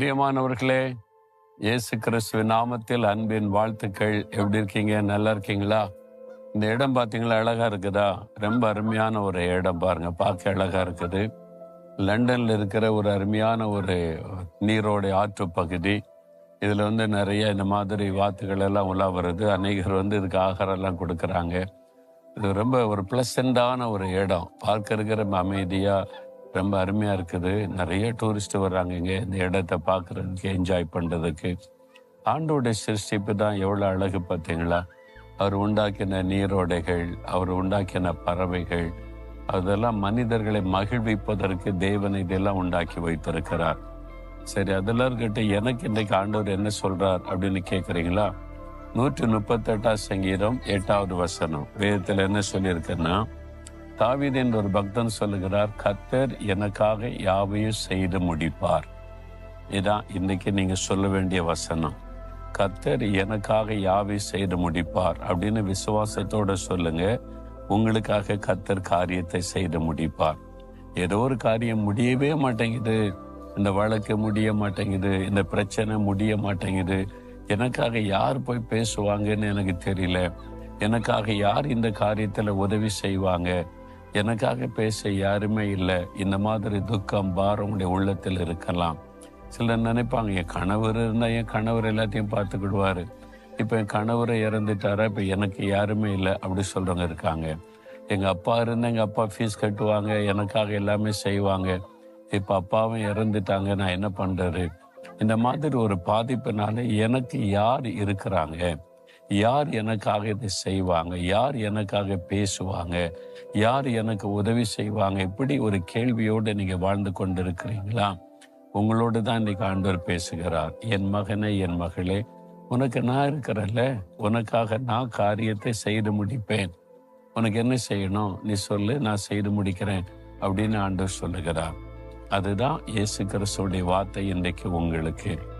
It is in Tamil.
பிரியமானவர்களே இயேசு கிறிஸ்துவ நாமத்தில் அன்பின் வாழ்த்துக்கள். எப்படி இருக்கீங்க? நல்லா இருக்கீங்களா? இந்த இடம் பார்த்தீங்களா அழகா இருக்குதா? ரொம்ப அருமையான ஒரு இடம் பாருங்க. பார்க்க அழகா இருக்குது. லண்டன்ல இருக்கிற ஒரு அருமையான ஒரு நீரோட ஆற்று பகுதி. இதுல வந்து நிறைய இந்த மாதிரி வாத்துகள் எல்லாம் உலா வருது. அநேகர் வந்து இதுக்கு ஆகாரம்லாம் எல்லாம் இது ரொம்ப ஒரு பிளசண்டான ஒரு இடம். பார்க்க இருக்கிற ரொம்ப அமைதியா ரொம்ப அருமையா இருக்குது. நிறைய டூரிஸ்ட் வர்றாங்க இங்க. இந்த இடத்த பார்க்கறதுக்கு என்ஜாய் பண்றதுக்கு. ஆண்டோடைய சிருஷ்டிப்பு தான் எவ்வளவு அழகு பார்த்தீங்களா? அவர் உண்டாக்கின நீரோடைகள் அவர் உண்டாக்கின பறவைகள் அதெல்லாம் மனிதர்களை மகிழ்விப்பதற்கு தேவன் இதெல்லாம் உண்டாக்கி வைத்திருக்கிறார். சரி அதெல்லாம் எனக்கு இன்னைக்கு ஆண்டவர் என்ன சொல்றார் அப்படின்னு கேக்குறீங்களா? நூற்றி முப்பத்தெட்டாம் சங்கீதம் எட்டாவது வசனம். வேதத்துல என்ன சொல்லியிருக்குன்னா தாவீது என்ற ஒரு பக்தன் சொல்லுகிறார் கத்தர் எனக்காக யாவையும் செய்து முடிப்பார். இதான் இன்னைக்கு நீங்க சொல்ல வேண்டிய வசனம். கத்தர் எனக்காக யாவை செய்து முடிப்பார்? அப்படின்னு விசுவாசத்தோட சொல்லுங்க. உங்களுக்காக கத்தர் காரியத்தை செய்து முடிப்பார். ஏதோ ஒரு காரியம் முடியவே மாட்டேங்குது. இந்த வழக்கு முடிய மாட்டேங்குது. இந்த பிரச்சனை முடிய மாட்டேங்குது. எனக்காக யார் போய் பேசுவாங்கன்னு எனக்கு தெரியல. எனக்காக யார் இந்த காரியத்துல உதவி செய்வாங்க? எனக்காக பேச யாருமே இல்லை. இந்த மாதிரி துக்கம் பாரம் உடைய உள்ளத்தில் இருக்கலாம். சிலர் நினைப்பாங்க என் கணவர் இருந்தால் என் கணவர் எல்லாத்தையும் பார்த்துக்கிடுவார். இப்போ என் கணவரை இறந்துட்டாரா? இப்போ எனக்கு யாருமே இல்லை அப்படி சொல்கிறவங்க இருக்காங்க. எங்கள் அப்பா இருந்தால் எங்கள் அப்பா ஃபீஸ் கட்டுவாங்க எனக்காக எல்லாமே செய்வாங்க. இப்போ அப்பாவும் இறந்துட்டாங்க நான் என்ன பண்ணுறது இந்த மாதிரி ஒரு பாதிப்புனால எனக்கு யார் இருக்கிறாங்க? யார் எனக்காக இதை செய்வாங்க? யார் எனக்காக பேசுவாங்க? யார் எனக்கு உதவி செய்வாங்க? இப்படி ஒரு கேள்வியோடு நீங்க வாழ்ந்து கொண்டிருக்கிறீங்களா? உங்களோடு தான் இன்னைக்கு ஆண்டவர் பேசுகிறார். என் மகனே என் மகளே உனக்கு நான் இருக்கிறல்ல உனக்காக நான் காரியத்தை செய்து முடிப்பேன். உனக்கு என்ன செய்யணும்? நீ சொல்லு நான் செய்து முடிக்கிறேன் அப்படின்னு ஆண்டவர் சொல்லுகிறார். அதுதான் இயேசு கிறிஸ்துடைய வார்த்தை இன்றைக்கு உங்களுக்கு.